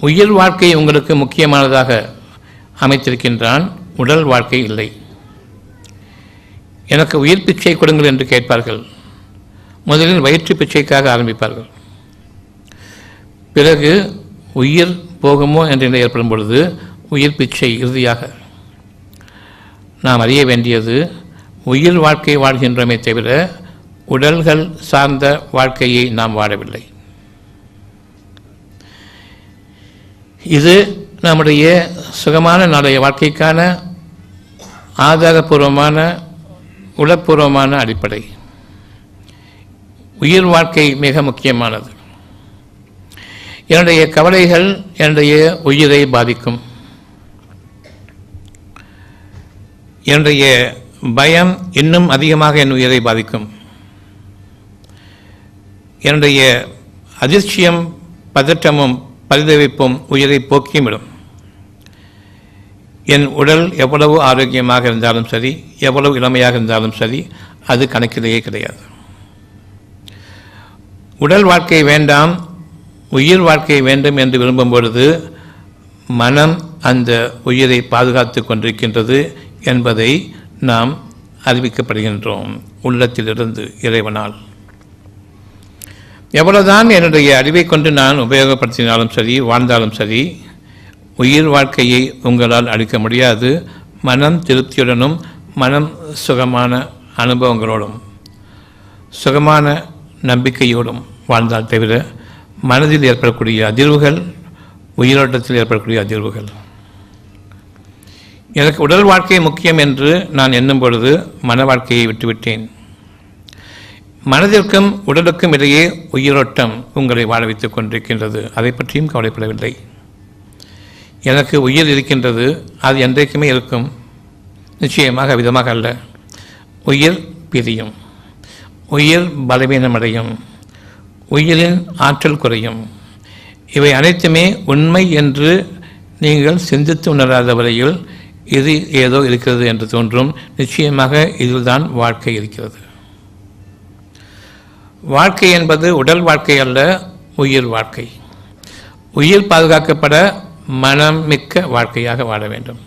உயிர் வாழ்க்கை உங்களுக்கு முக்கியமானதாக அமைத்திருக்கின்றான் உடல் வாழ்க்கை இல்லை. எனக்கு உயிர் பிச்சை கொடுங்கள் என்று கேட்பார்கள். முதலில் வயிற்று பிச்சைக்காக ஆரம்பிப்பார்கள். பிறகு உயிர் போகுமோ என்ற நிலை ஏற்படும் பொழுது உயிர் பிச்சை இறுதியாக. நாம் அறிய வேண்டியது உயிர் வாழ்க்கை வாழ்கின்றோமே தவிர உடல்கள் சார்ந்த வாழ்க்கையை நாம் வாழவில்லை. இது நம்முடைய சுகமான நாளைய வாழ்க்கைக்கான ஆதாரபூர்வமான உளப்பூர்வமான அடிப்படை. உயிர் வாழ்க்கை மிக முக்கியமானது. என்னுடைய கவலைகள் என்னுடைய உயிரை பாதிக்கும். என்னுடைய பயம் இன்னும் அதிகமாக என் உயிரை பாதிக்கும். என்னுடைய அதிர்ச்சியும் பதற்றமும் பரிதவிப்பும் உயிரை போக்கியுமிடும். என் உடல் எவ்வளவு ஆரோக்கியமாக இருந்தாலும் சரி எவ்வளவு இளமையாக இருந்தாலும் சரி அது கணக்கிலேயே கிடையாது. உடல் வாழ்க்கை வேண்டாம் உயிர் வாழ்க்கை வேண்டும் என்று விரும்பும் பொழுது மனம் அந்த உயிரை பாதுகாத்து கொண்டிருக்கின்றது என்பதை நாம் அறிவிக்கப்படுகின்றோம். உள்ளத்திலிருந்து இறைவனால். எவ்வளவுதான் என்னுடைய அறிவை கொண்டு நான் உபயோகப்படுத்தினாலும் சரி வாழ்ந்தாலும் சரி உயிர் வாழ்க்கையை உங்களால் அளிக்க முடியாது. மனம் திருப்தியுடனும் மனம் சுகமான அனுபவங்களோடும் சுகமான நம்பிக்கையோடும் வாழ்ந்தால் தவிர மனதில் ஏற்படக்கூடிய அதிர்வுகள் உயிரோட்டத்தில் ஏற்படக்கூடிய அதிர்வுகள். எனக்கு உடல் வாழ்க்கை முக்கியம் என்று நான் எண்ணும் பொழுது மன வாழ்க்கையை விட்டுவிட்டேன். மனதிற்கும் உடலுக்கும் இடையே உயிரோட்டம் உங்களை வாழ வைத்துக் கொண்டிருக்கின்றது. அதை பற்றியும் கவலைப்படவில்லை. எனக்கு உயிர் இருக்கின்றது. அது என்றைக்குமே இருக்கும். நிச்சயமாக விதமாக அல்ல. உயிர் பிரியும். உயிர் பலவீனமடையும். உயிரின் ஆற்றல் குறையும். இவை அனைத்துமே உண்மை என்று நீங்கள் சிந்தித்து உணராத வரையில் இது ஏதோ இருக்கிறது என்று தோன்றும். நிச்சயமாக இதில்தான் வாழ்க்கை இருக்கிறது. வாழ்க்கை என்பது உடல் வாழ்க்கை அல்ல உயிர் வாழ்க்கை. உயிர் பாதுகாக்கப்பட மனம் மிக்க வாழ்க்கையாக வாழ வேண்டும்.